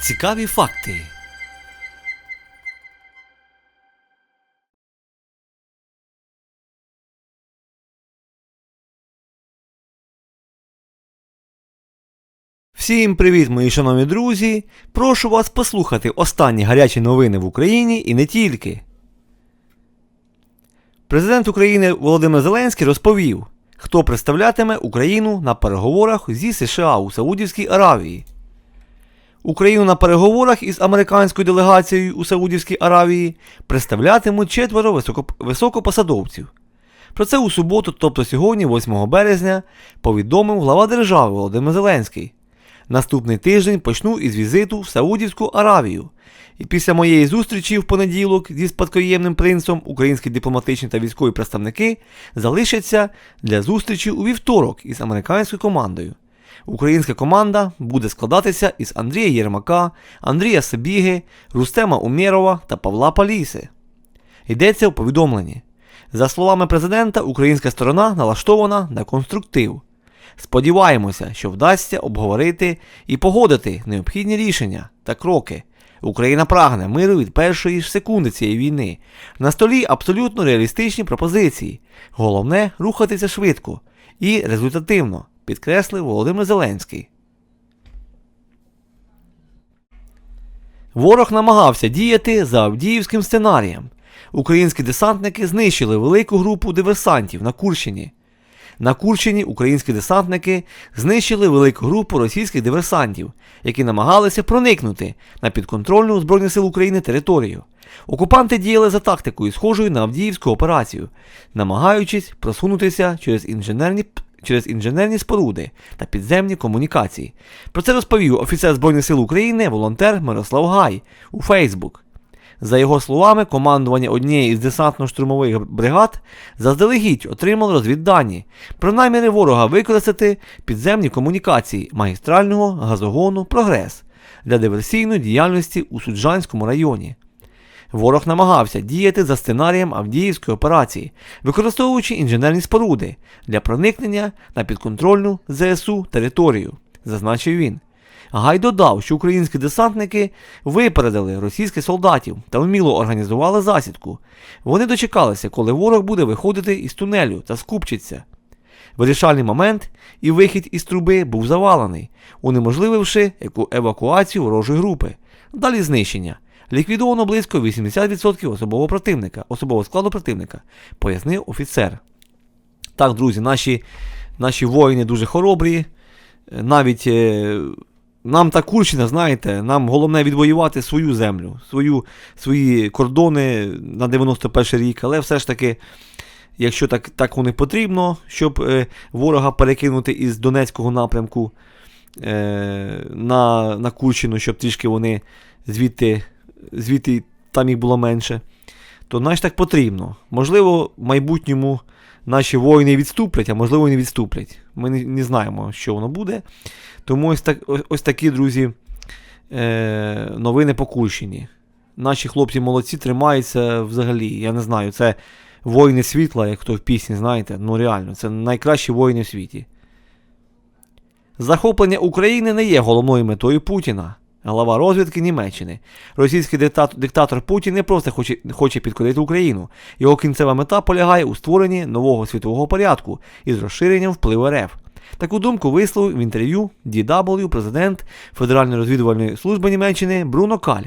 Цікаві факти. Всім привіт, мої шановні друзі! Прошу вас послухати останні гарячі новини в Україні і не тільки. Президент України Володимир Зеленський розповів, хто представлятиме Україну на переговорах зі США у Саудівській Аравії. Україну на переговорах із американською делегацією у Саудівській Аравії представлятимуть четверо високопосадовців. Про це у суботу, тобто сьогодні, 8 березня, повідомив глава держави Володимир Зеленський. Наступний тиждень почну із візиту в Саудівську Аравію. І після моєї зустрічі в понеділок зі спадкоємним принцем українські дипломатичні та військові представники залишаться для зустрічі у вівторок із американською командою. Українська команда буде складатися із Андрія Єрмака, Андрія Сабіги, Рустема Умєрова та Павла Паліси. Йдеться у повідомленні. За словами президента, українська сторона налаштована на конструктив. Сподіваємося, що вдасться обговорити і погодити необхідні рішення та кроки. Україна прагне миру від першої ж секунди цієї війни. На столі абсолютно реалістичні пропозиції. Головне рухатися швидко і результативно, підкреслив Володимир Зеленський. Ворог намагався діяти за Авдіївським сценарієм. Українські десантники знищили велику групу диверсантів на Курщині. На Курщині українські десантники знищили велику групу російських диверсантів, які намагалися проникнути на підконтрольну Збройних сил України територію. Окупанти діяли за тактикою, схожою на Авдіївську операцію, намагаючись просунутися через інженерні через інженерні споруди та підземні комунікації. Про це розповів офіцер Збройних сил України волонтер Мирослав Гай у Фейсбук. За його словами, командування однієї із десантно-штурмових бригад заздалегідь отримало розвіддані про наміри ворога використати підземні комунікації магістрального газогону Прогрес для диверсійної діяльності у Суджанському районі. Ворог намагався діяти за сценарієм Авдіївської операції, використовуючи інженерні споруди для проникнення на підконтрольну ЗСУ територію, зазначив він. Гай додав, що українські десантники випередили російських солдатів та вміло організували засідку. Вони дочекалися, коли ворог буде виходити із тунелю та скупчиться. Вирішальний момент і вихід із труби був завалений, унеможлививши евакуацію ворожої групи. Далі знищення. Ліквідовано близько 80% особового противника, особового складу противника, пояснив офіцер. Так, друзі, наші наші воїни дуже хоробрі. Навіть е, нам та Курщина, знаєте, нам головне відвоювати свою землю, свою, свої кордони на 91 рік, але все ж таки, якщо так так воно потрібно, щоб е, ворога перекинути із Донецького напрямку е, на на Курщину, щоб трішки вони звідти звідти там їх було менше, то значить так потрібно. Можливо, в майбутньому наші воїни відступлять, а можливо, не відступлять. Ми не, не знаємо, що воно буде. Тому ось так, ось, такі, друзі, е, новини по Курщині. Наші хлопці молодці тримаються взагалі. Я не знаю, це воїни світла, як хто в пісні, знаєте. Ну реально, це найкращі воїни в світі. Захоплення України не є головною метою Путіна. Глава розвідки Німеччини. Російський диктатор, Путін не просто хоче хоче підкорити Україну. Його кінцева мета полягає у створенні нового світового порядку із розширенням впливу РФ. Таку думку висловив в інтерв'ю DW президент Федеральної розвідувальної служби Німеччини Бруно Каль.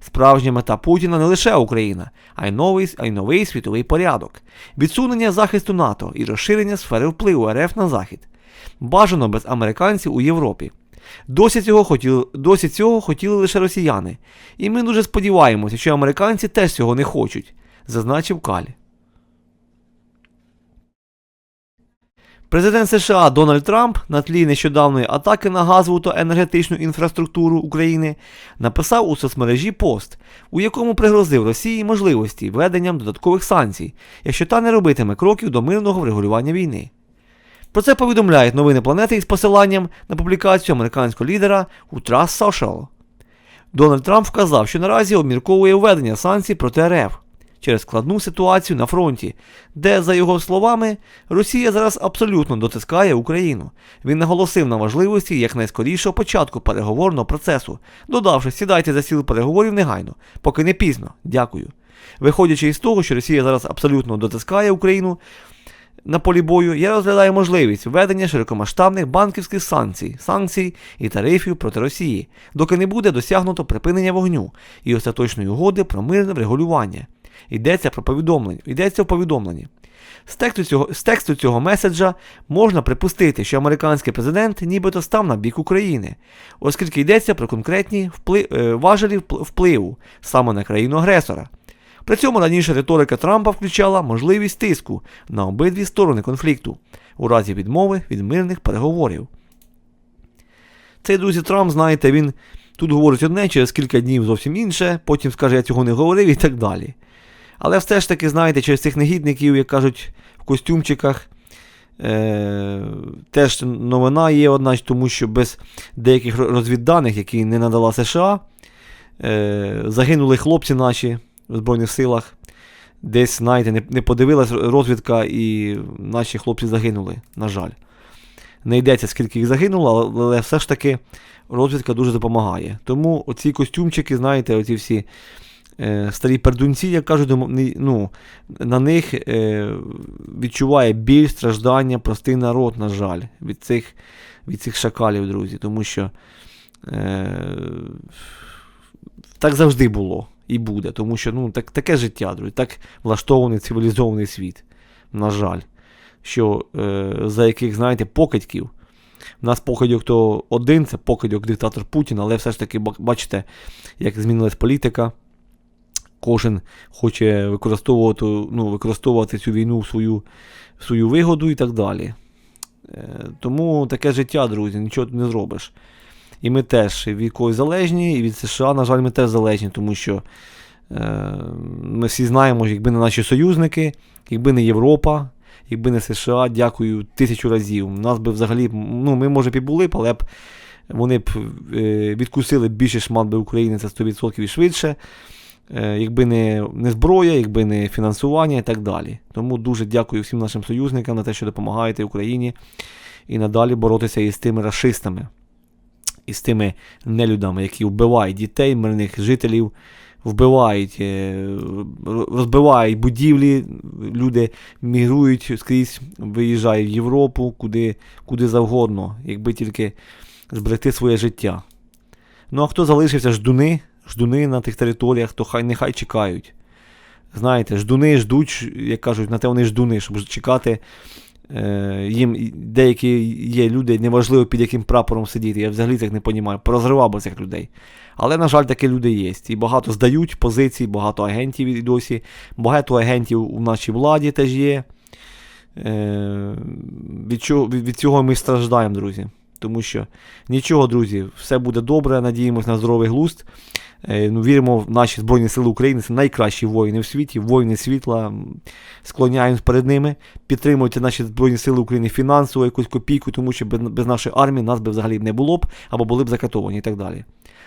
Справжня мета Путіна не лише Україна, а й новий а й новий світовий порядок, відсунення захисту НАТО і розширення сфери впливу РФ на Захід. Бажано без американців у Європі. Досі цього хотіли досі цього хотіли лише росіяни. І ми дуже сподіваємося, що американці теж цього не хочуть, зазначив Каль. Президент США Дональд Трамп на тлі нещодавної атаки на газову та енергетичну інфраструктуру України написав у соцмережі пост, у якому пригрозив Росії можливості введенням додаткових санкцій, якщо та не робитиме кроків до мирного врегулювання війни. Про це повідомляють новини планети із посиланням на публікацію американського лідера у Trust Social. Дональд Трамп вказав, що наразі обмірковує введення санкцій проти РФ через складну ситуацію на фронті, де, за його словами, Росія зараз абсолютно дотискає Україну. Він наголосив на важливості якнайскорішого початку переговорного процесу, додавши, сідайте за стіл переговорів негайно, поки не пізно. Дякую. Виходячи із того, що Росія зараз абсолютно дотискає Україну на полі бою, я розглядаю можливість введення широкомасштабних банківських санкцій, санкцій і тарифів проти Росії, доки не буде досягнуто припинення вогню і остаточної угоди про мирне врегулювання. Йдеться про повідомлення. Йдеться в повідомленні. З тексту, цього, з тексту цього меседжа можна припустити, що американський президент нібито став на бік України, оскільки йдеться про конкретні вплив, е, важелі впливу саме на країну агресора. При цьому раніше риторика Трампа включала можливість тиску на обидві сторони конфлікту у разі відмови від мирних переговорів. Цей друзі Трамп, знаєте, він тут говорить одне, через кілька днів зовсім інше, потім скаже, я цього не говорив і так далі. Але все ж таки, знаєте, через цих негідників, як кажуть, в костюмчиках. Е, теж новина є одна, тому що без деяких розвідданих, які не надала США, е, загинули хлопці наші в Збройних силах. Десь, знаєте, не, не подивилась розвідка, і наші хлопці загинули, на жаль. Не йдеться, скільки їх загинуло, але все ж таки розвідка дуже допомагає. Тому оці костюмчики, знаєте, оці всі е, старі пердунці, як кажуть, ну, на них е, відчуває біль, страждання простий народ, на жаль, від цих, від цих шакалів, друзі. Тому що е, так завжди було і буде. Тому що ну, так, таке життя, друзі, так влаштований цивілізований світ. На жаль. Що е, за яких, знаєте, покидьків. У нас покидьок то один, це покидьок диктатор Путін, але все ж таки бачите, як змінилась політика. Кожен хоче використовувати, ну, використовувати цю війну в свою, в свою вигоду і так далі. Е, тому таке життя, друзі, нічого не зробиш. І ми теж від залежні, і від США, на жаль, ми теж залежні, тому що е, ми всі знаємо, якби не наші союзники, якби не Європа, якби не США, дякую тисячу разів. Нас би взагалі, ну, ми, може, б були б, але б вони б е, відкусили більше шмат би України, це 100% і швидше. Е, якби не, не зброя, якби не фінансування і так далі. Тому дуже дякую всім нашим союзникам на те, що допомагаєте Україні і надалі боротися із тими расистами, із тими нелюдами, які вбивають дітей, мирних жителів, вбивають, е, розбивають будівлі, люди мігрують скрізь, виїжджають в Європу, куди, куди завгодно, якби тільки зберегти своє життя. Ну а хто залишився ждуни, ждуни на тих територіях, то хай нехай чекають. Знаєте, ждуни ждуть, як кажуть, на те вони ждуни, щоб чекати. Е, їм деякі є люди, неважливо під яким прапором сидіти. Я взагалі цих не розумію. Порозривав би цих людей. Але, на жаль, такі люди є. І багато здають позиції, багато агентів і досі. Багато агентів у нашій владі теж є. Е, від, чого, від цього ми страждаємо, друзі. Тому що нічого, друзі, все буде добре, надіємось на здоровий глузд. Е, ну, віримо в наші Збройні Сили України. Це найкращі воїни в світі, воїни світла. Склоняємось перед ними. Підтримуйте наші Збройні Сили України фінансово, якусь копійку, тому що без, без нашої армії нас би взагалі не було б, або були б закатовані і так далі.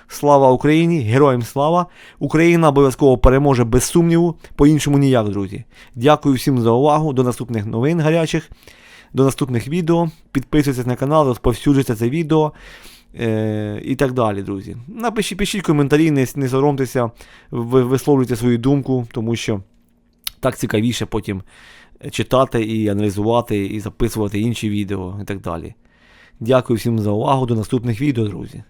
Слава Україні! Героям слава! Україна обов'язково переможе без сумніву, по-іншому ніяк, друзі. Дякую всім за увагу. До наступних новин гарячих, до наступних відео. Підписуйтесь на канал, розповсюджуйте це відео. Е, і так далі, друзі. Напишіть, пишіть коментарі, не, не соромтеся, ви, висловлюйте свою думку, тому що так цікавіше потім читати і аналізувати, і записувати інші відео і так далі. Дякую всім за увагу. До наступних відео, друзі.